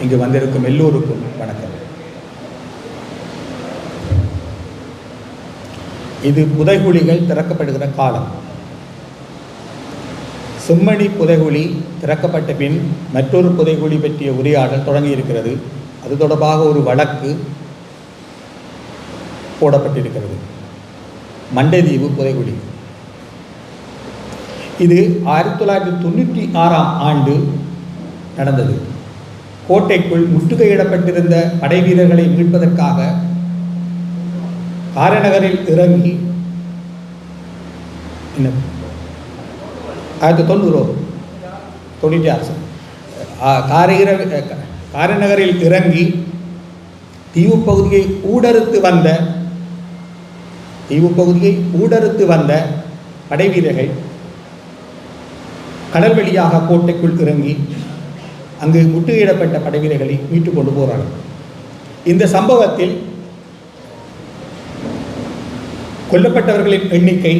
இங்கு வந்திருக்கும் எல்லோருக்கும் வணக்கம். இது புதைகுழிகள் திறக்கப்படுகிற காலம். செம்மணி புதைகுழி திறக்கப்பட்ட பின் மற்றொரு புதைகுழி பற்றிய உரையாடல் தொடங்கியிருக்கிறது. அது தொடர்பாக ஒரு வழக்கு போடப்பட்டிருக்கிறது. மண்டைதீவு புதைகுழி. இது ஆயிரத்தி தொள்ளாயிரத்தி தொண்ணூற்றி ஆறாம் ஆண்டு நடந்தது. கோட்டைக்குள் முற்றுகையிடப்பட்டிருந்த படைவீரர்களை மீட்பதற்காக காரநகரில் இறங்கி என்ன ஆயிரத்தி தொண்ணூறு தொண்ணூற்றி ஆறு சார். ஆ, காரநகரில் இறங்கி தீவு பகுதியை ஊடறுத்து வந்த தீவு பகுதியை ஊடறுத்து வந்த படைவீரர்கள் கடல் வழியாக கோட்டைக்குள் இறங்கி அங்கு முற்றுகையிடப்பட்ட படைவீரர்களை மீட்டு கொண்டு போகிறார்கள் இந்த சம்பவத்தில் கொல்லப்பட்டவர்களின் எண்ணிக்கை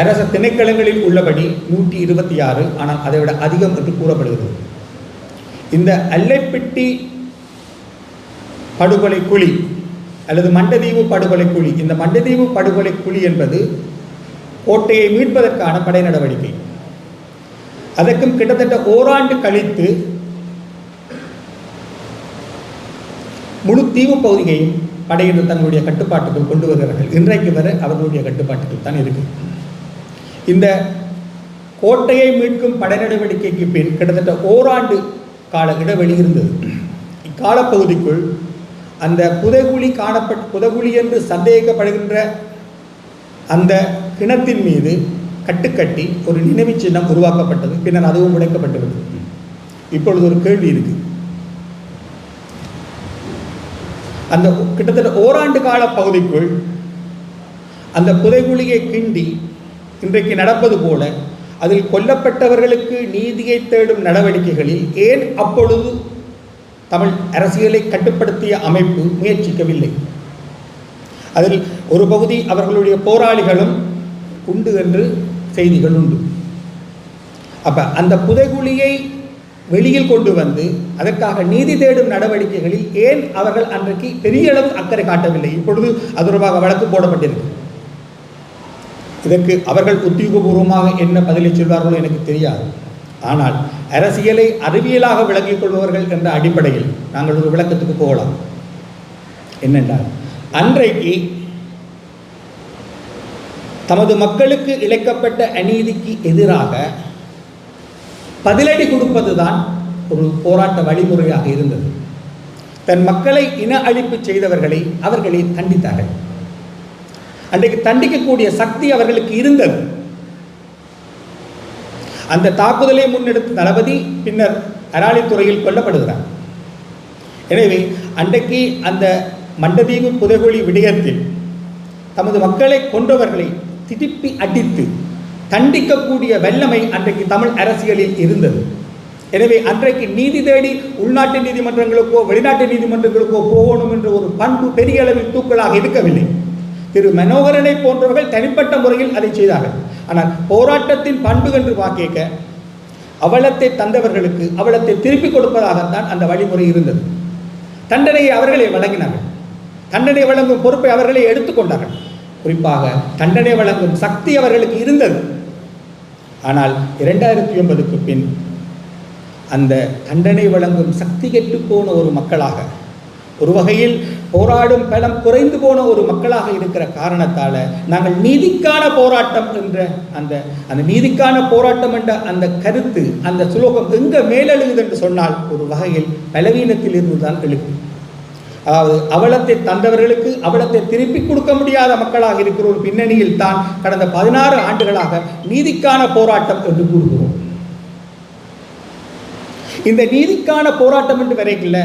அரச திணைக்களங்களில் உள்ளபடி நூற்றி இருபத்தி ஆறு ஆனால் அதை விட அதிகம் என்று கூறப்படுகிறது. இந்த அல்லைப்பிட்டி படுகொலை குழி அல்லது மண்டதீவு படுகொலை குழி இந்த மண்டதீவு படுகொலை குழி என்பது கோட்டையை மீட்பதற்கான படை நடவடிக்கை. அதற்கும் கிட்டத்தட்ட ஓராண்டு கழித்து முழு தீவு பகுதியையும் படையினர் தங்களுடைய கட்டுப்பாட்டுக்குள் கொண்டு வருகிறார்கள். இன்றைக்கு வரை அவர்களுடைய கட்டுப்பாட்டுக்குள் தான் இருக்கு. இந்த கோட்டையை மீட்கும் படை நடவடிக்கைக்கு பின் கிட்டத்தட்ட ஓராண்டு கால இடைவெளி இருந்தது. இக்காலப்பகுதிக்குள் அந்த புதைகுழி காணப்பட்ட புதைகுழி என்று சந்தேகப்படுகின்ற அந்த கிணத்தின் மீது கட்டுக்கட்டி ஒரு நினைவுச் சின்னம் உருவாக்கப்பட்டது. பின்னர் அதுவும் உடைக்கப்பட்டுள்ளது. இப்பொழுது ஒரு கேள்வி இருக்கு. அந்த கிட்டத்தட்ட ஓராண்டு கால பகுதிக்குள் அந்த புதைகுழியை கிண்டி இன்றைக்கு நடப்பது போல அதில் கொல்லப்பட்டவர்களுக்கு நீதியை தேடும் நடவடிக்கைகளில் ஏன் அப்பொழுது தமிழ் அரசியலை கட்டுப்படுத்திய அமைப்பு முயற்சிக்கவில்லை? அதில் ஒரு பகுதி அவர்களுடைய போராளிகளும் உண்டு என்று செய்திகள் உண்டு அப்போ அந்த புதைகுழியை வெளியில் கொண்டு வந்து அதற்காக நீதி தேடும் நடவடிக்கைகளில் ஏன் அவர்கள் அன்றைக்கு பெரிய அளவு அக்கறை காட்டவில்லை? இப்பொழுது அது தொடர்பாக வழக்கு போடப்பட்டிருக்கு. இதற்கு அவர்கள் உத்தியோகபூர்வமாக என்ன பதிலை சொல்வார்களோ எனக்கு தெரியாது. ஆனால் அரசியலை அறிவியலாக விளங்கிக் கொள்பவர்கள் என்ற அடிப்படையில் நாங்கள் ஒரு விளக்கத்துக்கு போகலாம். என்னென்றால் அன்றைக்கு தமது மக்களுக்கு இழைக்கப்பட்ட அநீதிக்கு எதிராக பதிலடி கொடுப்பதுதான் ஒரு போராட்ட வழிமுறையாக இருந்தது. தன் மக்களை இன அழிப்பு செய்தவர்களை அவர்களை தண்டித்தார்கள். அன்றைக்கு தண்டிக்கக்கூடிய சக்தி அவர்களுக்கு இருந்தது. அந்த தாக்குதலை முன்னெடுத்த தளபதி பின்னர் அராலித்துறையில் கொல்லப்படுகிறார். எனவே அன்றைக்கு அந்த மண்டதீவு புதைகுழி விடயத்தில் தமது மக்களை கொன்றவர்களை திருப்பி அடித்து தண்டிக்கக்கூடிய வல்லமை அன்றைக்கு தமிழ் அரசியலில் இருந்தது. எனவே அன்றைக்கு நீதி தேடி உள்நாட்டு நீதிமன்றங்களுக்கோ வெளிநாட்டு நீதிமன்றங்களுக்கோ போகணும் என்ற ஒரு பண்பு பெரிய அளவில் தூக்கலாக இருக்கவில்லை. திரு மனோகரனை போன்றவர்கள் தனிப்பட்ட முறையில் அதை செய்தார்கள். ஆனால் போராட்டத்தின் பண்பு என்று பார்க்க அவலத்தை தந்தவர்களுக்கு அவலத்தை திருப்பிக் கொடுப்பதாகத்தான் அந்த வழிமுறை இருந்தது. தண்டனையை அவர்களே வழங்கினார்கள். தண்டனை வழங்கும் பொறுப்பை அவர்களே எடுத்துக்கொண்டார்கள் குறிப்பாக தண்டனை வழங்கும் சக்தி அவர்களுக்கு இருந்தது. ஆனால் இரண்டாயிரத்தி ஒன்பதுக்கு பின் அந்த தண்டனை வழங்கும் சக்தி கெட்டு போன ஒரு மக்களாக ஒரு வகையில் போராடும் பலம் குறைந்து போன ஒரு மக்களாக இருக்கிற காரணத்தால் நாங்கள் நீதிக்கான போராட்டம் என்ற அந்த அந்த நீதிக்கான போராட்டம் என்ற அந்த கருத்து அந்த சுலோகம் எங்கே மேலெழுகுது என்று சொன்னால் ஒரு வகையில் பலவீனத்தில் இருந்து தான் எழுது அதாவது அவலத்தை தந்தவர்களுக்கு அவலத்தை திருப்பி கொடுக்க முடியாத மக்களாக இருக்கிற ஒரு பின்னணியில் தான் கடந்த பதினாறு ஆண்டுகளாக நீதிக்கான போராட்டம் என்று கூறுகிறோம். இந்த நீதிக்கான போராட்டம் என்று வரைக்கல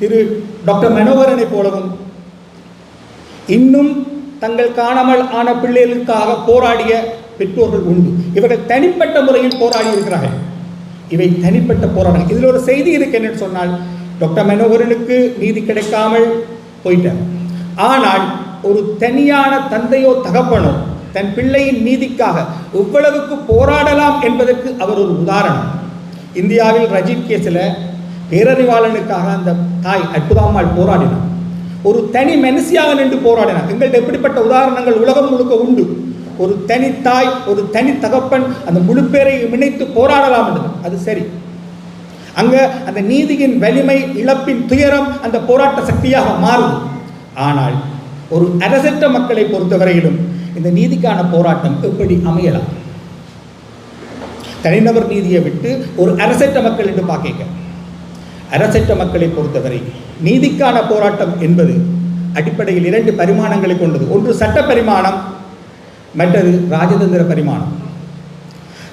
திரு டாக்டர் மனோகரனை போலவும் இன்னும் தங்கள் காணாமல் ஆன பிள்ளைகளுக்காக போராடிய பெற்றோர்கள் உண்டு. இவர்கள் தனிப்பட்ட முறையில் போராடி இருக்கிறார்கள். இவை தனிப்பட்ட போராட்டம் இதில் ஒரு செய்தி இருக்கு என்னன்னு சொன்னால் டாக்டர் மனோகரனுக்கு நீதி கிடைக்காமல் போயிட்டார். ஆனால் ஒரு தனியான தந்தையோ தகப்பனோ தன் பிள்ளையின் நீதிக்காக எவ்வளவுக்கு போராடலாம் என்பதற்கு அவர் ஒரு உதாரணம். இந்தியாவில் ரஜித் கேஸில் பேரறிவாளனுக்காக அந்த தாய் அற்புதம்மாள் போராடினார் ஒரு தனி மனுஷியாக நின்று போராடினார் எங்கள்கிட்ட எப்படிப்பட்ட உதாரணங்கள் உலகம் முழுக்க உண்டு. ஒரு தனி தாய் ஒரு தனி தகப்பன் அந்த முழு பேரை இணைத்து போராடலாம் என்றது. அது சரி. அங்க அந்த நீதியின் வலிமை இழப்பின் துயரம் அந்த போராட்ட சக்தியாக மாறும் ஆனால் ஒரு அரசற்ற மக்களை பொறுத்தவரையிலும் இந்த நீதிக்கான போராட்டம் எப்படி அமையலாம்? தனிநபர் நீதியை விட்டு ஒரு அரசற்ற மக்கள் என்று பார்க்க அரசற்ற மக்களை பொறுத்தவரை நீதிக்கான போராட்டம் என்பது அடிப்படையில் இரண்டு பரிமாணங்களை கொண்டது. ஒன்று சட்ட பரிமாணம் மற்றது ராஜதந்திர பரிமாணம்.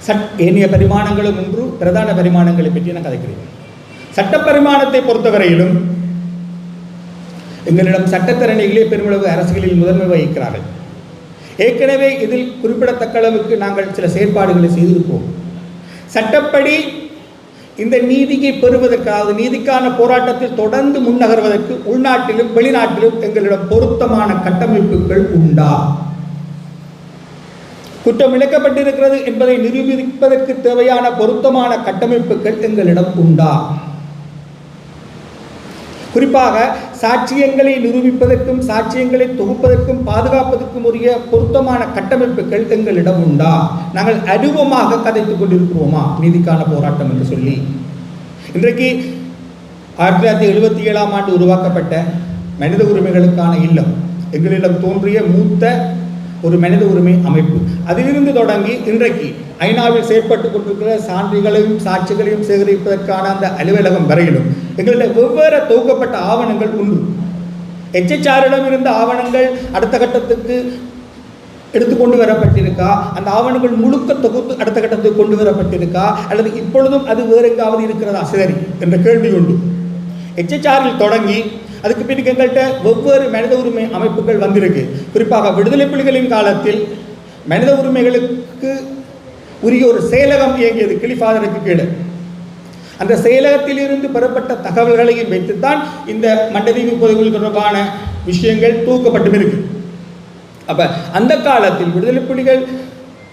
சட் ஏனைய பரிமாணங்களும் ஒன்று பிரதான பரிமாணங்களை பற்றி நான் கதைக்கிறேன். சட்ட பரிமாணத்தை பொறுத்தவரையிலும் எங்களிடம் சட்டத்தரணிகளே பெருமளவு அரசுகளில் முதன்மை வகிக்கிறார்கள். ஏற்கனவே இதில் குறிப்பிடத்தக்க அளவுக்கு நாங்கள் சில செயற்பாடுகளை செய்திருப்போம். சட்டப்படி இந்த நீதியை பெறுவதற்காக நீதிக்கான போராட்டத்தில் தொடர்ந்து முன்னகர்வதற்கு உள்நாட்டிலும் வெளிநாட்டிலும் எங்களிடம் பொருத்தமான கட்டமைப்புகள் உண்டா? குற்றம் இழைக்கப்பட்டிருக்கிறது என்பதை நிரூபிப்பதற்கு தேவையான பொருத்தமான கட்டமைப்புகள் எங்களிடம் உண்டா? குறிப்பாக சாட்சியங்களை நிரூபிப்பதற்கும் சாட்சியங்களை தொகுப்பதற்கும் பாதுகாப்பதற்கும் உரிய பொருத்தமான கட்டமைப்புகள் எங்களிடம் உண்டா? நாங்கள் அருவமாக கதைத்துக் கொண்டிருக்கிறோமா? நீதிக்கான போராட்டம் என்று சொல்லி. இன்றைக்கு ஆயிரத்தி தொள்ளாயிரத்தி எழுபத்தி ஏழாம் ஆண்டு உருவாக்கப்பட்ட மனித உரிமைகளுக்கான இல்லம் எங்களிடம் தோன்றிய மூத்த ஒரு மனித உரிமை அமைப்பு. அதிலிருந்து தொடங்கி இன்றைக்கு ஐநாவில் செயற்பட்டு கொண்டிருக்கிற சான்றுகளையும் சாட்சிகளையும் சேகரிப்பதற்கான அந்த அலுவலகம் வரையிலும் எங்களுடைய வெவ்வேறு தொகுக்கப்பட்ட ஆவணங்கள் உண்டு. எச்எச்ஆரிடம் இருந்த ஆவணங்கள் அடுத்த கட்டத்துக்கு எடுத்துக்கொண்டு வரப்பட்டிருக்கா? அந்த ஆவணங்கள் முழுக்க தொகுத்து அடுத்த கட்டத்துக்கு கொண்டு வரப்பட்டிருக்கா? அல்லது இப்பொழுதும் அது வேறு எங்காவது இருக்கிறதா? சரி என்ற கேள்வி உண்டு. எச்எச்ஆரில் தொடங்கி அதுக்கு பிறகு எங்கள்கிட்ட வெவ்வேறு மனித உரிமை அமைப்புகள் வந்திருக்கு. குறிப்பாக விடுதலை புலிகளின் காலத்தில் மனித உரிமைகளுக்கு உரிய ஒரு செயலகம் இயங்கியது கிளிஃபாதருக்கு கீழே. அந்த செயலகத்தில் இருந்து பெறப்பட்ட தகவல்களையும் வைத்துத்தான் இந்த மண்டதீவு பொதுகள் தொடர்பான விஷயங்கள் தூக்கப்பட்டும் இருக்கு. அப்ப அந்த காலத்தில் விடுதலை புலிகள்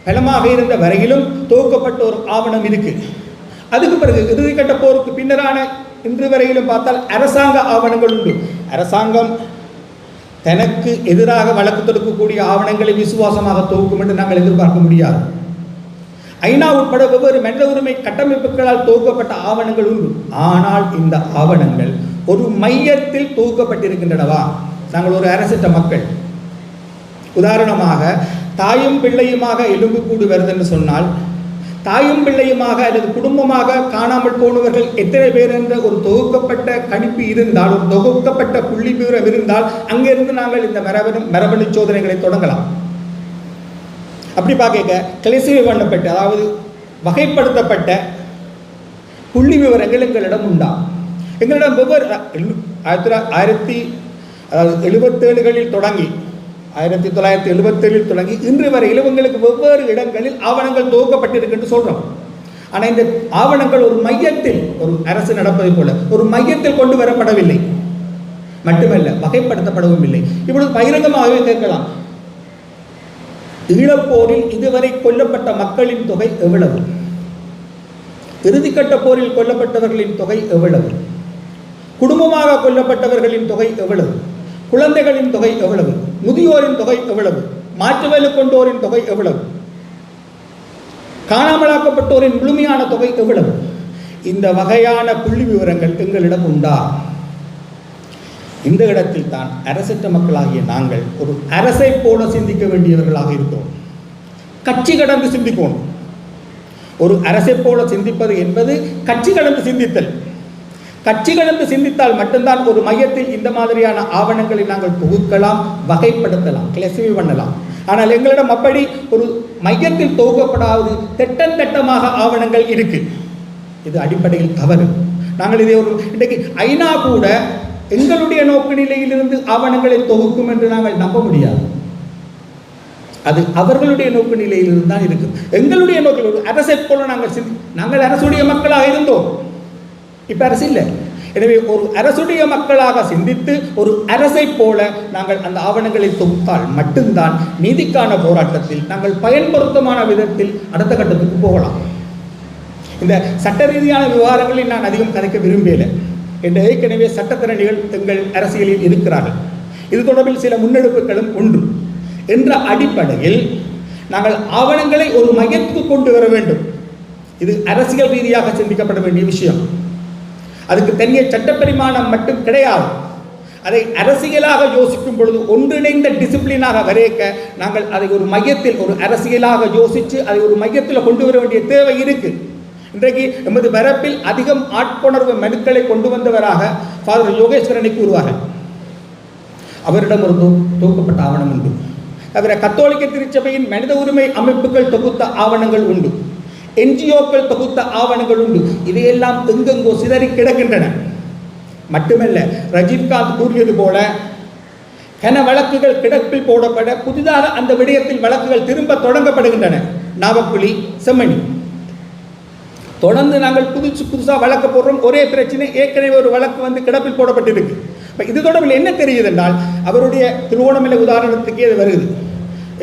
பலமாக இருந்த வரையிலும் துவக்கப்பட்ட ஒரு ஆவணம் இருக்கு. அதுக்கு பிறகு இறுதிக்கட்ட போருக்கு பின்னரான இன்று வரையிலும் பார்த்தால் அரசாங்க ஆவணங்கள் உண்டு. அரசாங்கம் தனக்கு எதிராக வழக்கு தொடுக்கக்கூடிய ஆவணங்களை விசுவாசமாக துவக்கும் என்று நாங்கள் எதிர்பார்க்க முடியாது. ஐநா உட்பட வெவ்வேறு மனித உரிமை கட்டமைப்புகளால் தொகுக்கப்பட்ட ஆவணங்கள் உண்டு. ஆனால் இந்த ஆவணங்கள் ஒரு மையத்தில் தொகுக்கப்பட்டிருக்கின்றனவா? நாங்கள் ஒரு அரசிட்ட மக்கள். உதாரணமாக தாயும் பிள்ளையுமாக எலும்பு எலும்புக்கூடு வருதுன்னு சொன்னால் தாயும் பிள்ளையுமாக அல்லது குடும்பமாக காணாமல் போனவர்கள் எத்தனை பேர் என்ற ஒரு தொகுக்கப்பட்ட கணிப்பு இருந்தால் ஒரு தொகுக்கப்பட்ட புள்ளி விவரம் இருந்தால் அங்கிருந்து நாங்கள் இந்த மரபணு மரபணு சோதனைகளை தொடங்கலாம். அப்படி பார்க்க கிளசிவை பண்ணப்பட்ட அதாவது வகைப்படுத்தப்பட்ட புள்ளி விவரங்கள் எங்களிடம் உண்டா? எங்களிடம் வெவ்வேறு ஆயிரத்தி ஆயிரத்தி அதாவது எழுபத்தேழுகளில் தொடங்கி ஆயிரத்தி தொள்ளாயிரத்தி எழுபத்தேழில் தொடங்கி இன்று வரையிலும் உங்களுக்கு வெவ்வேறு இடங்களில் ஆவணங்கள் துவக்கப்பட்டிருக்குன்னு சொல்கிறோம் ஆனால் இந்த ஆவணங்கள் ஒரு மையத்தில் ஒரு அரசு நடப்பதை போல ஒரு மையத்தில் கொண்டு வரப்படவில்லை. மட்டுமல்ல வகைப்படுத்தப்படவும் இல்லை. இப்பொழுது பகிரங்கமாகவே கேட்கலாம். ஈழப்போரில் இதுவரை கொல்லப்பட்ட மக்களின் தொகை எவ்வளவு? இறுதிக்கட்ட போரில் கொல்லப்பட்டவர்களின் தொகை எவ்வளவு? குடும்பமாக கொல்லப்பட்டவர்களின் தொகை எவ்வளவு? குழந்தைகளின் தொகை எவ்வளவு? முதியோரின் தொகை எவ்வளவு? மாற்று வேலை கொண்டோரின் தொகை எவ்வளவு? காணாமலாக்கப்பட்டோரின் முழுமையான தொகை எவ்வளவு? இந்த வகையான புள்ளி விவரங்கள் எங்களிடம் உண்டா? இந்த இடத்தில் தான் அரசற்ற மக்களாகிய நாங்கள் ஒரு அரசை போல சிந்திக்க வேண்டியவர்களாக இருக்கிறோம் கட்சி கடந்து சிந்திக்கணும் ஒரு அரசை போல சிந்திப்பது என்பது கட்சி கடந்து சிந்தித்தல். கட்சிகள் கடந்து சிந்தித்தால் மட்டும்தான் ஒரு மையத்தில் இந்த மாதிரியான ஆவணங்களை நாங்கள் தொகுக்கலாம் வகைப்படுத்தலாம் கிளசிவி பண்ணலாம். ஆனால் எங்களிடம் அப்படி ஒரு மையத்தில் தொகுக்கப்படாது திட்டந்தட்டமாக ஆவணங்கள் இருக்கு. இது அடிப்படையில் தவறு. நாங்கள் இதை ஒரு இன்றைக்கு ஐநா கூட எங்களுடைய நோக்கு நிலையிலிருந்து ஆவணங்களை தொகுக்கும் என்று நாங்கள் நம்ப முடியாது. அது அவர்களுடைய நோக்கு நிலையிலிருந்து தான் இருக்கு. எங்களுடைய நோக்கில் ஒரு அரசை போல நாங்கள் சிந்தி நாங்கள் அரசுடைய மக்களாக இருந்தோம். இப்போ அரசு இல்லை. எனவே ஒரு அரசுடைய மக்களாக சிந்தித்து ஒரு அரசை போல நாங்கள் அந்த ஆவணங்களை தொகுத்தால் மட்டும்தான் நீதிக்கான போராட்டத்தில் நாங்கள் பயன்படுத்தமான விதத்தில் அடுத்த கட்டத்துக்கு போகலாம். இந்த சட்ட ரீதியான விவகாரங்களில் நான் அதிகம் கதைக்க விரும்பலை என்ற ஏற்கனவே சட்டத்திறனிகள் எங்கள் அரசியலில் இருக்கிறார்கள். இது தொடர்பில் சில முன்னெடுப்புகளும் ஒன்று என்ற அடிப்படையில் நாங்கள் ஆவணங்களை ஒரு மையத்துக்கு கொண்டு வர வேண்டும். இது அரசியல் ரீதியாக சிந்திக்கப்பட வேண்டிய விஷயம். அதுக்கு தனிய சட்டப்பரிமாணம் மட்டும் கிடையாது. அதை அரசியலாக யோசிக்கும் பொழுது ஒன்றிணைந்த டிசிப்ளினாக வரையக்க நாங்கள் அதை ஒரு மையத்தில் ஒரு அரசியலாக யோசித்து அதை ஒரு மையத்தில் கொண்டு வர வேண்டிய தேவை இருக்கு. இன்றைக்கு எமது வரப்பில் அதிகம் ஆட்கொணர்வு மனுக்களை கொண்டு வந்தவராக ஃபாதர் யோகேஸ்வரனை கூறுவார்கள். அவரிடம் ஒரு தொகுக்கப்பட்ட ஆவணம் உண்டு. தவிர கத்தோலிக்க திருச்சபையின் மனித உரிமை அமைப்புகள் தொகுத்த ஆவணங்கள் உண்டு. என்ஜிஓக்கள் தொகுத்த ஆவணங்கள் உண்டு இவையெல்லாம் எங்கெங்கோ சிதறி கிடக்கின்றன. மட்டுமல்ல ரஜினிகாந்த் கூறியது போல கன வழக்குகள் கிடப்பில் போடப்பட புதிதாக அந்த விடயத்தில் வழக்குகள் திரும்ப தொடங்கப்படுகின்றன. நாவக்குழி செம்மணி. தொடர்ந்து நாங்கள் புதுசு புதுசாக வழக்கு போடுறோம். ஒரே பிரச்சனை ஏற்கனவே ஒரு வழக்கு வந்து கிடப்பில் போடப்பட்டிருக்கு. இப்போ இது தொடர்பில் என்ன தெரியுது என்றால் அவருடைய திருவோணமலை உதாரணத்துக்கே அது வருது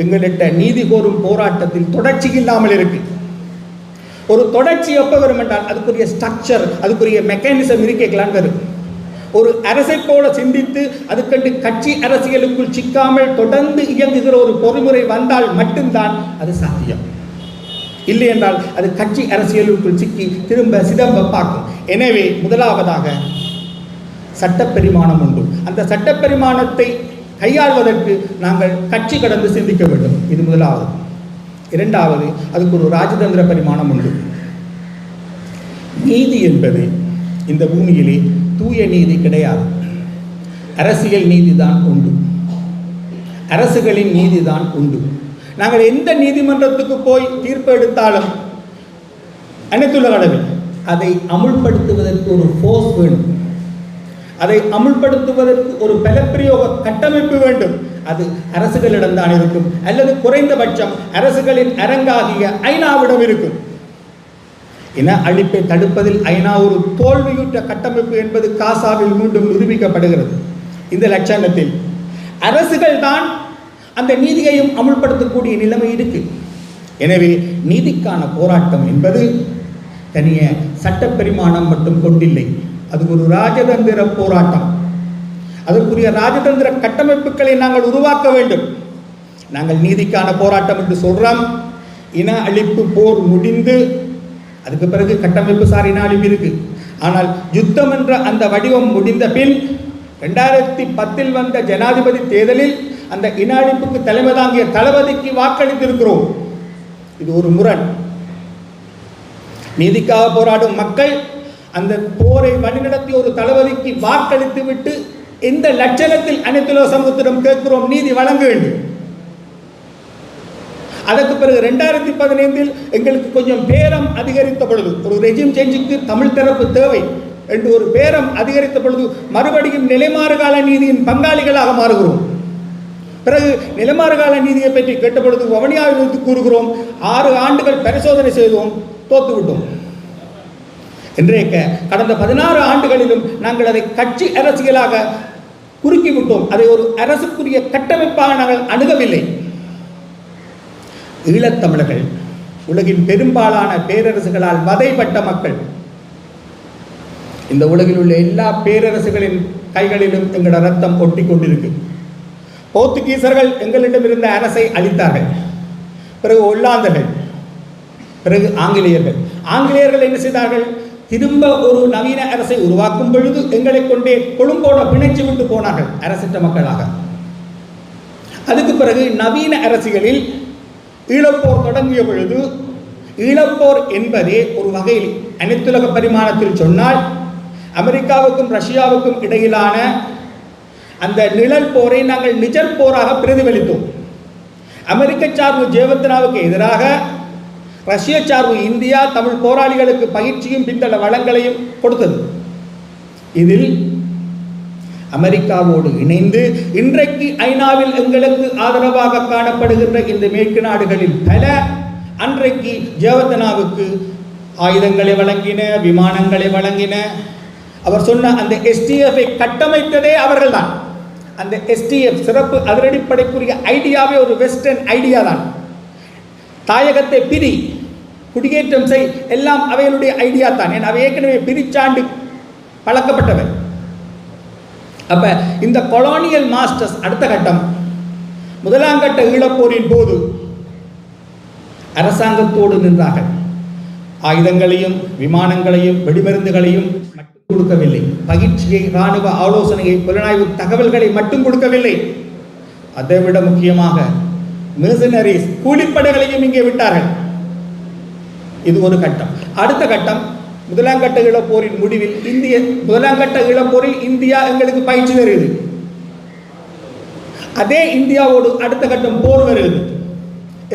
எங்களிட்ட நீதி கோரும் போராட்டத்தில் தொடர்ச்சி இல்லாமல் இருக்குது ஒரு தொடர்ச்சி எப்போ வரும் என்றால் அதுக்குரிய ஸ்ட்ரக்சர் அதுக்குரிய மெக்கானிசம் இருக்கலான்னு வரும் ஒரு அரசை போல சிந்தித்து அதுக்கண்டு கட்சி அரசியலுக்குள் சிக்காமல் தொடர்ந்து இயங்குகிற ஒரு பொறிமுறை வந்தால் மட்டும்தான் அது சாத்தியம். இல்லை என்றால் அது கட்சி அரசியலுக்குள் சிக்கி திரும்ப சிதம்ப பார்க்கும். எனவே முதலாவதாக சட்டப்பெரிமாணம் உண்டு. அந்த சட்டப்பெரிமாணத்தை கையாள்வதற்கு நாங்கள் கட்சி கடந்து சிந்திக்க வேண்டும். இது முதலாவது. இரண்டாவது அதுக்கு ஒரு ராஜதந்திர பரிமாணம் உண்டு. நீதி என்பது இந்த பூமியிலே தூய நீதி கிடையாது. அரசியல் நீதிதான் உண்டு. அரசுகளின் நீதிதான் உண்டு. நாங்கள் எந்த நீதிமன்றத்துக்கு போய் தீர்ப்பு எடுத்தாலும் அனைத்துலக அளவில் அதை அமுல்படுத்துவதற்கு ஒரு ஃபோர்ஸ் வேணும். அதை அமுல்படுத்துவதற்கு ஒரு பலப்பிரயோக கட்டமைப்பு வேண்டும். அது அரசுகளிடம் தான் இருக்கும். அல்லது குறைந்தபட்சம் அரசுகளின் அரங்காகிய ஐநாவிடம் இருக்கும். இன அழிப்பை தடுப்பதில் ஐநா ஒரு தோல்வியுற்ற கட்டமைப்பு என்பது காசாவில் மீண்டும் நிரூபிக்கப்படுகிறது. இந்த லட்சணத்தில் அரசுகள் தான் அந்த நீதியையும் அமுல்படுத்தக்கூடிய நிலைமை இருக்கு. எனவே நீதிக்கான போராட்டம் என்பது தனிய சட்டப்பெரிமாணம் மட்டும் கொண்டில்லை. அது ஒரு ராஜதந்திர போராட்டம். அதற்குரிய ராஜதந்திர கட்டமைப்புகளை நாங்கள் உருவாக்க வேண்டும். நாங்கள் நீதிக்கான போராட்டம் என்று சொல்றோம். இன அழிப்பு போர் முடிந்து அதுக்கு பிறகு கட்டமைப்பு சார் இன அழிப்பு இருக்கு. ஆனால் யுத்தம் என்ற அந்த வடிவம் முடிந்த பின் ரெண்டாயிரத்தி பத்தில் வந்த ஜனாதிபதி தேர்தலில் அந்த இன அழிப்புக்கு தலைமை தாங்கிய தளபதிக்கு வாக்களித்திருக்கிறோம். இது ஒரு முரண். நீதிக்காக போராடும் மக்கள் அந்த போரை வழிநடத்திய ஒரு தளபதிக்கு வாக்களித்து விட்டு இந்த லட்சணத்தில் அனைத்துலோ சமூகத்திடம் கேட்கிறோம் நீதி வழங்க வேண்டும். அதற்கு பிறகு ரெண்டாயிரத்தி பதினைந்தில் எங்களுக்கு கொஞ்சம் பேரம் அதிகரித்த பொழுது ஒரு ரெஜிம் சேஞ்சுக்கு தமிழ் தரப்பு தேவை என்று ஒரு பேரம் அதிகரித்த பொழுது மறுபடியும் நிலைமாறுகால நீதியின் பங்காளிகளாக மாறுகிறோம். பிறகு நிலைமாறுகால நீதியை பற்றி கேட்ட பொழுது வவனியாவில் இருந்து கூறுகிறோம் ஆறு ஆண்டுகள் பரிசோதனை செய்தோம் தோத்துவிட்டோம். இன்றைக்கு கடந்த பதினாறு ஆண்டுகளிலும் நாங்கள் அதை கட்சி அரசியலாக குறுக்கி விட்டோம் அதை ஒரு அரசுக்குரிய கட்டமைப்பாக நாங்கள் அணுகவில்லை. ஈழத்தமிழர்கள் உலகின் பெரும்பாலான பேரரசுகளால் வதைப்பட்ட மக்கள் இந்த உலகில் உள்ள எல்லா பேரரசுகளின் கைகளிலும் எங்களோட ரத்தம் ஒட்டி கொண்டிருக்கு. போர்த்துகீசர்கள் எங்களிடம் இருந்த அரசை அளித்தார்கள் பிறகு ஒல்லாந்தர்கள் பிறகு ஆங்கிலேயர்கள். ஆங்கிலேயர்கள் என்ன செய்தார்கள்? திரும்ப ஒரு நவீன அரசை உருவாக்கும் பொழுது எங்களை கொண்டே கொழும்போட பிணைச்சு விட்டு போனார்கள் அரசற்ற மக்களாக. அதுக்கு பிறகு நவீன அரசியலில் ஈழப்போர் தொடங்கிய பொழுது ஈழப்போர் என்பதே ஒரு வகையில் அனைத்துலக பரிமாணத்தில் சொன்னால் அமெரிக்காவுக்கும் ரஷ்யாவுக்கும் இடையிலான அந்த நிழல் போரை நாங்கள் நிஜர் போராக பிரதிபலித்தோம். அமெரிக்க சார்பு ஜெயவர்தனாவுக்கு எதிராக ரஷ்ய சார்பு இந்தியா தமிழ் போராளிகளுக்கு பயிற்சியும் பின்தள வளங்களையும் கொடுத்தது. இதில் அமெரிக்காவோடு இணைந்து இன்றைக்கு ஐநாவில் எங்களுக்கு ஆதரவாக காணப்படுகின்ற இந்த மேற்கு நாடுகளில் பல அன்றைக்கு ஜேவத்தனாவுக்கு ஆயுதங்களை வழங்கின விமானங்களை வழங்கின. அவர் சொன்ன அந்த எஸ்டிஎஃப்ஐ கட்டமைத்ததே அவர்கள்தான். அந்த எஸ்டிஎஃப் சிறப்பு அதிரடிப்படைக்குரிய ஐடியாவே ஒரு வெஸ்டர்ன் ஐடியா தான் தாயகத்தை பிரி. குடியேற்றம் செய். எல்லாம் அவைகளுடைய ஐடியா தான். ஏன்னா அவை ஏற்கனவே பிரிச்சாண்டு பழக்கப்பட்டவை. அப்ப இந்த கொலோனியல் மாஸ்டர்ஸ் அடுத்த கட்டம். முதலாம் கட்ட ஈழப்போரின் போது அரசாங்கத்தோடு நின்றார்கள். ஆயுதங்களையும் விமானங்களையும் வெடிமருந்துகளையும் மட்டும் கொடுக்கவில்லை. பயிற்சியை இராணுவ ஆலோசனையை புலனாய்வு தகவல்களை மட்டும் கொடுக்கவில்லை. அதைவிட முக்கியமாக மிர்சனரிஸ் கூலிப்படைகளையும் இங்கே விட்டார்கள். இது ஒரு கட்டம். அடுத்த கட்டம் முதலாம் கட்ட இழப்போரின் முடிவில் இந்திய முதலாம் கட்ட இழப்போரில் இந்தியா எங்களுக்கு பயிற்சி வருகிறது அதே இந்தியாவோடு அடுத்த கட்டம் போர் வருகிறது.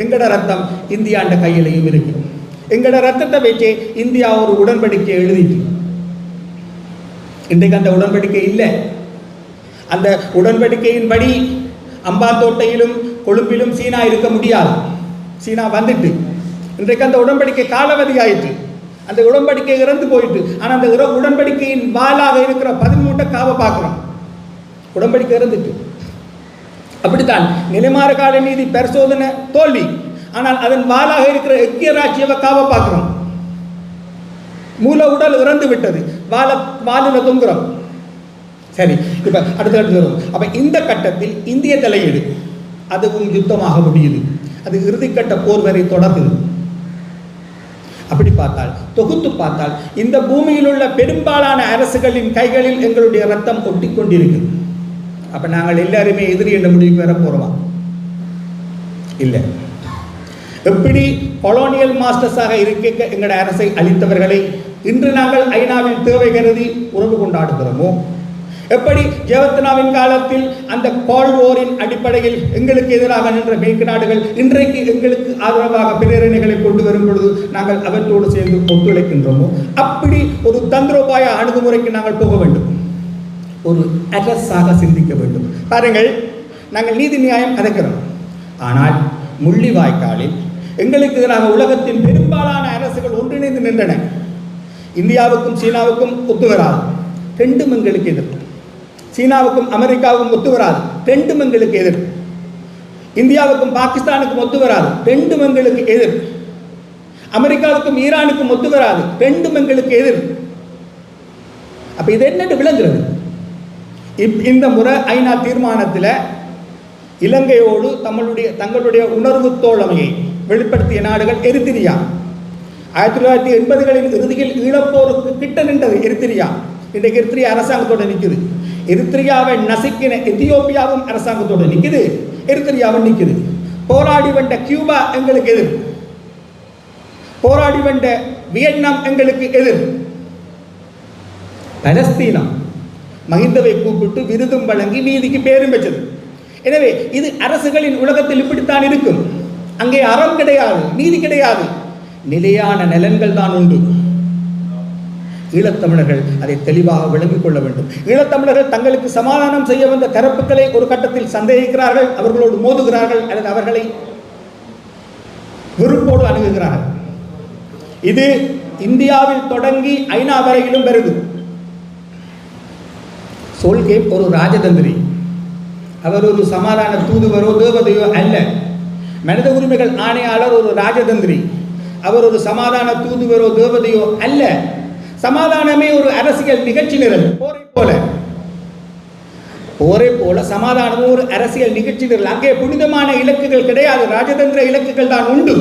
எங்கட ரத்தம் இந்தியாண்ட கையிலையும் இருக்கு எங்கட ரத்தத்தை வச்சு இந்தியா ஒரு உடன்படிக்கை எழுதிட்டு இன்றைக்கு அந்த உடன்படிக்கை இல்லை. அந்த உடன்படிக்கையின்படி அம்பாந்தோட்டையிலும் கொழும்பிலும் சீனா இருக்க முடியாது. சீனா வந்துட்டு. இன்றைக்கு அந்த உடன்படிக்கை காலாவதி ஆயிற்று அந்த உடன்படிக்கை இறந்து போயிட்டு ஆனால் அந்த இற- உடன்படிக்கையின் வாலாக இருக்கிற பதிமூட்டை காவ பார்க்குறோம். உடன்படிக்கை இறந்துட்டு. அப்படித்தான் நிலைமாற கால நீதி பரிசோதனை தோல்வி. ஆனால் அதன் வாலாக இருக்கிற ஐக்கிய ராஜ்யவை காவ பார்க்கிறோம். மூல உடல் இறந்து விட்டது. வாழ வாலில் தொங்குறோம். சரி இப்போ அடுத்த அடுத்து வரும் இந்த கட்டத்தில் இந்திய தலையீடு அதுவும் யுத்தமாக முடியுது. அது இறுதிக்கட்ட போர் வரை தொடர்கிறது அப்படி பார்த்தால் தொகுத்து பார்த்தால் இந்த பூமியில் உள்ள பெரும்பாலான அரசுகளின் கைகளில் எங்களுடைய ரத்தம் ஒட்டிக்கொண்டிருக்கு அப்ப நாங்கள் எல்லாருமே எதிரி என்ற முடிவுக்கு வர போறோமா? இல்லை. எப்படி கொலோனியல் மாஸ்டர்ஸாக இருக்க எங்களோட அரசை அளித்தவர்களை இன்று நாங்கள் ஐநாவின் தேவை கருதி உறவு கொண்டாடுகிறோமோ? எப்படி ஜெயவர்த்தனாவின் காலத்தில் அந்த கோல்ட் போரின் அடிப்படையில் எங்களுக்கு எதிராக நின்ற மேற்கு நாடுகள் இன்றைக்கு எங்களுக்கு ஆதரவாக பிரேரணைகளை கொண்டு வரும் பொழுது நாங்கள் அவற்றோடு சேர்ந்து ஒத்துழைக்கின்றோமோ? அப்படி ஒரு தந்திரோபாய அணுகுமுறைக்கு நாங்கள் போக வேண்டும். ஒரு அரசாக சிந்திக்க வேண்டும். பாருங்கள் நாங்கள் நீதி நியாயம் கதைக்கிறோம் ஆனால் முள்ளிவாய்க்காலில் எங்களுக்கு எதிராக உலகத்தின் பெரும்பாலான அரசுகள் ஒன்றிணைந்து நின்றன. இந்தியாவுக்கும் சீனாவுக்கும் ஒத்து வராது ரெண்டும் எங்களுக்கு எதிர். சீனாவுக்கும் அமெரிக்காவுக்கும் ஒத்து வராது. ரெண்டும் எங்களுக்கு எதிர். இந்தியாவுக்கும் பாகிஸ்தானுக்கும் ஒத்து வராது. ரெண்டும் எங்களுக்கு எதிர். அமெரிக்காவுக்கும் ஈரானுக்கும் ஒத்து வராது. ரெண்டும் எங்களுக்கு எதிர். அப்ப இது என்னன்னு விளங்குறது? இப்- இந்த முறை ஐநா தீர்மானத்தில் இலங்கையோடு தங்களுடைய தங்களுடைய உணர்வு தோழமையை வெளிப்படுத்திய நாடுகள் எரித்திரியா ஆயிரத்தி தொள்ளாயிரத்தி எண்பதுகளின் இறுதியில் ஈழப்போருக்கு கிட்ட நின்றது எரித்திரியா இன்றைக்கு எரித்திரியா அரசாங்கத்தோடு நிற்குது எரித்திரியாவை நசுக்கின எத்தியோப்பியாவும் அரசாங்கத்தோடு நிற்குது. எரித்திரியாவும் நிற்குது. போராடி வந்த கியூபா எங்களுக்கு எதிர். போராடி வந்த வியட்நாம் எங்களுக்கு எதிர். பலஸ்தீனம் மகிந்தவை கூப்பிட்டு விருதும் வழங்கி நீதிக்கு பேரும் பெற்றது. எனவே இது அரசுகளின் உலகத்தில் இப்படித்தான் இருக்கும். அங்கே அறம் கிடையாது நீதி கிடையாது. நிலையான நலன்கள் தான் உண்டு. ஈழத்தமிழர்கள் அதை தெளிவாக விளங்கிக் கொள்ள வேண்டும். ஈழத்தமிழர்கள் தங்களுக்கு சமாதானம் செய்ய வந்த தரப்புகளை ஒரு கட்டத்தில் சந்தேகிக்கிறார்கள் அவர்களோடு மோதுகிறார்கள் அல்லது அவர்களை வெறுப்போடு அணுகுகிறார்கள். இது இந்தியாவில் தொடங்கி ஐநா வரையிலும் வருது சோல்கேப் ஒரு ராஜதந்திரி. அவர் ஒரு சமாதான தூதுவரோ தேவதையோ அல்ல. மனித உரிமைகள் ஆணையாளர் ஒரு ராஜதந்திரி. அவர் ஒரு சமாதான தூதுவரோ தேவதையோ அல்ல. சமாதானமே ஒரு அரசியல் நிகழ்ச்சி நிரல் போரை போல. போரை போல சமாதானமும் ஒரு அரசியல் நிகழ்ச்சி நிரல் அங்கே புனிதமான இலக்குகள் கிடையாது. ராஜதந்திர இலக்குகள் தான் உண்டு.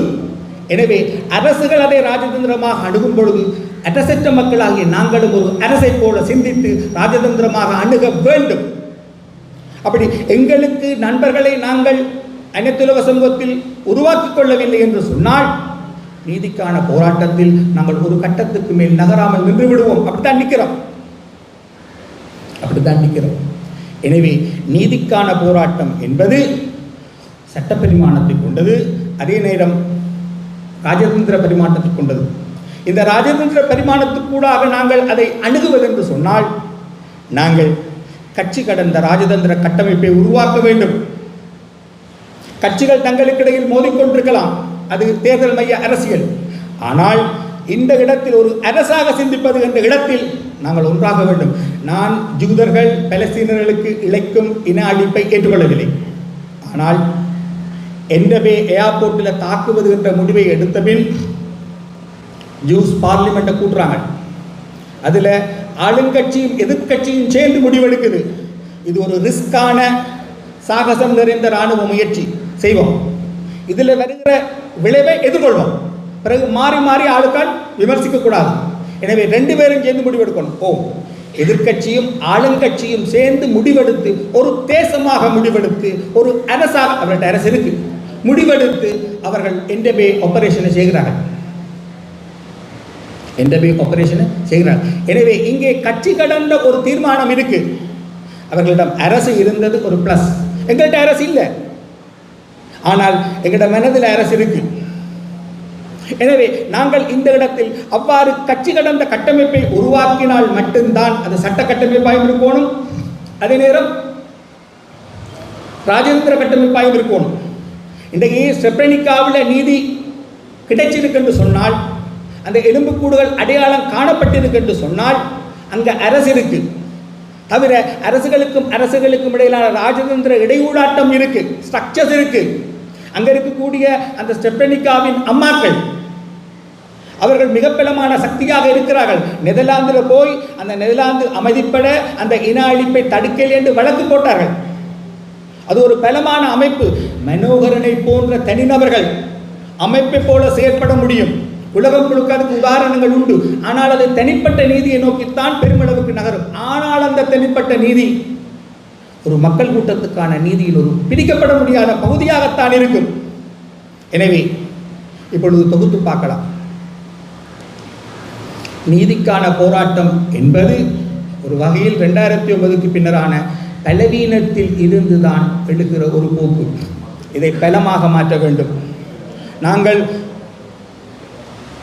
எனவே அரசுகள் அதை ராஜதந்திரமாக அணுகும் பொழுது அரசற்ற மக்களாகிய நாங்களும் ஒரு அரசை போல சிந்தித்து ராஜதந்திரமாக அணுக வேண்டும். அப்படி எங்களுக்கு நண்பர்களை நாங்கள் அனைத்துலக சமூகத்தில் உருவாக்கிக் கொள்ளவில்லை என்று சொன்னால் நீதிக்கான போராட்டத்தில் நாங்கள் ஒரு கட்டத்துக்கு மேல் நகராமல் நின்று விடுவோம் அப்படித்தான் நிற்கிறோம். அப்படித்தான் நிற்கிறோம். எனவே நீதிக்கான போராட்டம் என்பது சட்ட பரிமாணத்தை கொண்டது அதே நேரம் ராஜதந்திர பரிமாணத்தை கொண்டது. இந்த ராஜதந்திர பரிமாணத்துக்கூடாக நாங்கள் அதை அணுகுவதென்று சொன்னால் நாங்கள் கட்சி கடந்த ராஜதந்திர கட்டமைப்பை உருவாக்க வேண்டும். கட்சிகள் தங்களுக்கிடையில் மோதிக்கொண்டிருக்கலாம். அது தேர்தல் மைய அரசியல். ஆனால் இந்த இடத்தில் ஒரு அரசாக சிந்திப்பது என்ற இடத்தில் நாங்கள் ஒன்றாக வேண்டும். நான் ஜூதர்கள் பலஸ்தீனர்களுக்கு இழைக்கும் இன அழிப்பை ஏற்றுக்கொள்ளவில்லை. ஆனால் என்னவே ஏர்போர்ட்டில் தாக்குவது என்ற முடிவை எடுத்த பின் ஜூஸ் பார்லிமெண்ட்டை கூட்டுறாங்க. அதில் ஆளுங்கட்சியும் எதிர்கட்சியும் சேர்ந்து முடிவெடுக்குது. இது ஒரு ரிஸ்கான சாகசம் நிறைந்த இராணுவ முயற்சி. செய்வோம். இதில் வருகிற விளைவை எதிர்கொள்வோம். பிறகு மாறி மாறி ஆளுக்கால் விமர்சிக்க கூடாது எனவே ரெண்டு பேரும் சேர்ந்து முடிவெடுக்கணும். ஓ எதிர்க்கட்சியும் ஆளுங்கட்சியும் சேர்ந்து முடிவெடுத்து ஒரு தேசமாக முடிவெடுத்து ஒரு அரசாக அவர்கிட்ட அரசு இருக்கு. முடிவெடுத்து அவர்கள் என்டபே ஆபரேஷனை செய்கிறார்கள். என்டபே ஆபரேஷனை செய்கிறார்கள். எனவே இங்கே கட்சி கடந்த ஒரு தீர்மானம் இருக்கு. அவர்களிடம் அரசு இருந்தது ஒரு பிளஸ் எங்கள்கிட்ட அரசு இல்லை. ஆனால் எங்களோட மனதில் அரசு இருக்கு. எனவே நாங்கள் இந்த இடத்தில் அவ்வாறு கட்சி கடந்த கட்டமைப்பை உருவாக்கினால் மட்டும்தான் அது சட்ட கட்டமைப்பாயும் இருக்கணும். அதே நேரம் ராஜேந்திர கட்டமைப்பாயும் இருக்கணும். இன்றைக்கு செப்ரனிக்காவில் நீதி கிடைச்சிருக்கு என்று சொன்னால் அந்த எலும்புக்கூடுகள் அடையாளம் காணப்பட்டிருக்கு என்று சொன்னால் அங்கே அரசு இருக்கு. தவிர அரசுகளுக்கும் அரசுகளுக்கும் இடையிலான ராஜதந்திர இடையூடாட்டம் இருக்கு ஸ்ட்ரக்சர்ஸ் இருக்கு. அங்க இருக்கக்கூடிய அந்த ஸ்டெப்பனிக்காவின் அம்மாக்கள் அவர்கள் மிக பலமான சக்தியாக இருக்கிறார்கள். நெதர்லாந்தில் போய் அந்த நெதர்லாந்து அமைதிப்பட அந்த இன அழிப்பை தடுக்கல் என்று வழக்கு போட்டார்கள். அது ஒரு பலமான அமைப்பு. மனோகரனை போன்ற தனிநபர்கள் அமைப்பை போல செயற்பட முடியும். உலகம் முழுக்க அதுக்கு உதாரணங்கள் உண்டு. ஆனால் அது தனிப்பட்ட நீதியை நோக்கித்தான் பெருமளவுக்கு நகரும். ஆனால் அந்த தனிப்பட்ட நீதி ஒரு மக்கள் கூட்டத்துக்கான நீதியில் ஒரு பிடிக்கப்பட முடியாத பகுதியாகத்தான் இருக்கும். எனவே இப்பொழுது தொகுத்து பார்க்கலாம். நீதிக்கான போராட்டம் என்பது ஒரு வகையில் ரெண்டாயிரத்தி ஒன்பதுக்கு பின்னரான பலவீனத்தில் இருந்துதான் எழுகிற ஒரு போக்கு. இதை பலமாக மாற்ற வேண்டும். நாங்கள்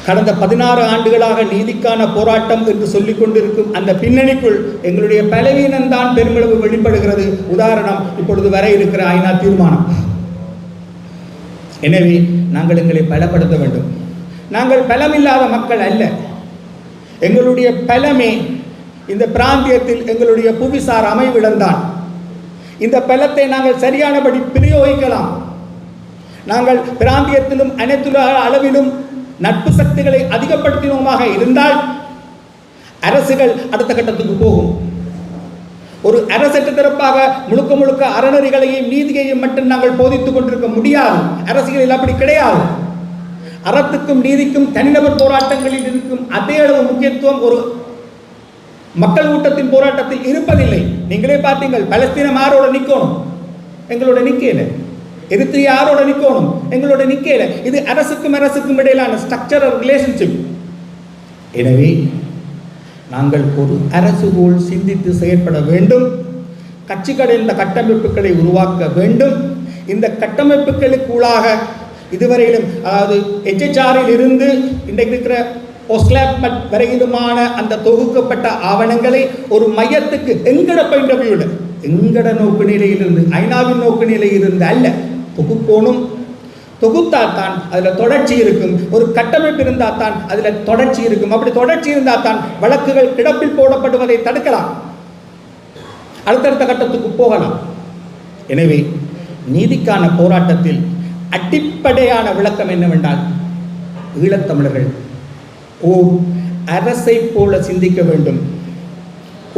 கடந்த பதினாறு ஆண்டுகளாக நீதிக்கான போராட்டம் என்று சொல்லிக் கொண்டிருக்கும் அந்த பின்னணிக்குள் எங்களுடைய பலவீனம்தான் பெருமளவு வெளிப்படுகிறது. உதாரணம் இப்பொழுது வர இருக்கிற ஐநா தீர்மானம். எனவே நாங்கள் எங்களை பலப்படுத்த வேண்டும். நாங்கள் பலமில்லாத மக்கள் அல்ல. எங்களுடைய பலமே இந்த பிராந்தியத்தில் எங்களுடைய புவிசார் அமைவிடம்தான் இந்த பலத்தை நாங்கள் சரியானபடி பிரயோகிக்கலாம். நாங்கள் பிராந்தியத்திலும் அனைத்துலக அளவிலும் நட்பு சக்திகளை அதிகப்படுத்தினோமாக இருந்தால் அரசுகள் அடுத்த கட்டத்துக்கு போகும். ஒரு அரசற்ற திறப்பாக முழுக்க முழுக்க அறநெறிகளையும் நீதியையும் மட்டும் நாங்கள் போதித்துக் கொண்டிருக்க முடியாது. அரசியலில் அப்படி கிடையாது. அறத்துக்கும் நீதிக்கும் தனிநபர் போராட்டங்களில் இருக்கும் அதே அளவு முக்கியத்துவம் ஒரு மக்கள் கூட்டத்தின் போராட்டத்தில் இருப்பதில்லை. நீங்களே பார்த்தீங்கள் பலஸ்தீன யாரோட நிற்கணும் எங்களோட நிற்கல எரித்திரி யாரோட நிற்கணும் எங்களோட நிற்கல இது அரசுக்கும் அரசுக்கும் இடையிலான ஸ்ட்ரக்சரல் ரிலேஷன்ஷிப் எனவே நாங்கள் ஒரு அரசு போல் சிந்தித்து செயற்பட வேண்டும். கட்சிகள் இந்த கட்டமைப்புகளை உருவாக்க வேண்டும். இந்த கட்டமைப்புகளுக்குள்ளாக இதுவரையிலும் அதாவது எச்எச்ஆரில் இருந்து இன்றைக்கு இருக்கிற ஒஸ்லாப்மட் வரையிலுமான அந்த தொகுக்கப்பட்ட ஆவணங்களை ஒரு மையத்துக்கு எங்கட பாயிண்ட் ஆஃப் வியூவில் எங்கட நோக்கு நிலையிலிருந்து ஐநாவின் நோக்கு நிலையிலிருந்து அல்ல தொகுப்போனும். தொகுத்தாத்தான் அதில் தொடர்ச்சி இருக்கும். ஒரு கட்டமைப்பு இருந்தால் தான் அதில் தொடர்ச்சி இருக்கும். அப்படி தொடர்ச்சி இருந்தால் தான் வழக்குகள் கிடப்பில் போடப்படுவதை தடுக்கலாம். அடுத்தடுத்த கட்டத்துக்கு போகலாம். எனவே நீதிக்கான போராட்டத்தில் அடிப்படையான விளக்கம் என்னவென்றால் ஈழத்தமிழர்கள் ஓர் அரசை போல சிந்திக்க வேண்டும்.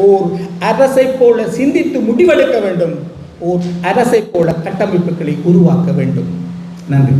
ஓர் அரசை போல சிந்தித்து முடிவெடுக்க வேண்டும். ஓர் அரசை போல கட்டமைப்புகளை உருவாக்க வேண்டும். நன்றி.